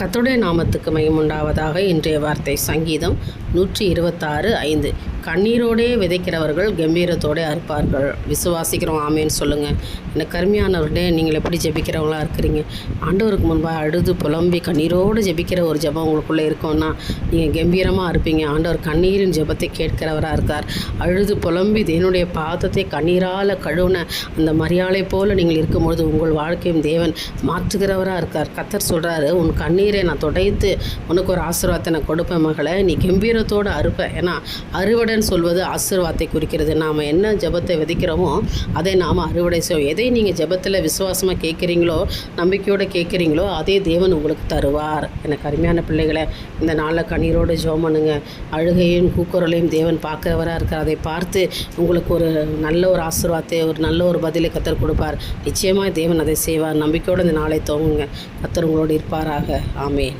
கத்துடைய நாமத்துக்கு மையம் உண்டாவதாக இன்றைய வார்த்தை சங்கீதம் நூற்றி இருபத்தாறு ஐந்து. கண்ணீரோடே விதைக்கிறவர்கள் கம்பீரத்தோடே அறுப்பார்கள். விசுவாசிக்கிறோம் ஆமேன்னு சொல்லுங்கள் எனக்கு கருமையானவர்களே நீங்கள் எப்படி ஜெபிக்கிறவங்களா இருக்கிறீங்க? ஆண்டவருக்கு முன்பாக அழுது புலம்பி கண்ணீரோடு ஜெபிக்கிற ஒரு ஜெபம் உங்களுக்குள்ளே இருக்கோன்னா நீங்கள் கம்பீரமாக இருப்பீங்க ஆண்டவர் கண்ணீரின் ஜெபத்தை கேட்கிறவராக இருக்கார். அழுது புலம்பி தேவனுடைய பாதத்தை கண்ணீரால் கழுவுன அந்த மரியாதை போல் நீங்கள் இருக்கும்பொழுது உங்கள் வாழ்க்கையும் தேவன் மாற்றுகிறவராக இருக்கார். கத்தர் சொல்கிறாரு உன் கண்ணீரை நான் துடைத்து உனக்கு ஒரு ஆசீர்வாதத்தை நான் கொடுப்பேன் மகளை. நீ கம்பீரத்தோடு அறுப்ப. ஏன்னா பலன் சொல்வது ஆசீர்வாதத்தை குறிக்கிறது? நாம் என்ன ஜெபத்தை விதைக்கிறோமோ அதை நாம் அறுவடை செய்வோம். எதை நீங்கள் ஜெபத்தில் விசுவாசமாக கேட்குறீங்களோ நம்பிக்கையோடு கேட்குறீங்களோ அதே தேவன் உங்களுக்கு தருவார். எனக்கு அருமையான பிள்ளைகளை இந்த நாளில் கண்ணீரோடு ஜோமனுங்க பண்ணுங்க. அழுகையும் கூக்குரலையும் தேவன் பார்க்குறவராக இருக்கார் அதை பார்த்து உங்களுக்கு ஒரு நல்ல ஒரு ஆசீர்வாதத்தை ஒரு நல்ல ஒரு பதிலை கத்தர் கொடுப்பார். நிச்சயமாக தேவன் அதை செய்வார். நம்பிக்கையோடு இந்த நாளை துவங்குங்க. கத்தர் உங்களோடு இருப்பாராக. ஆமேன்.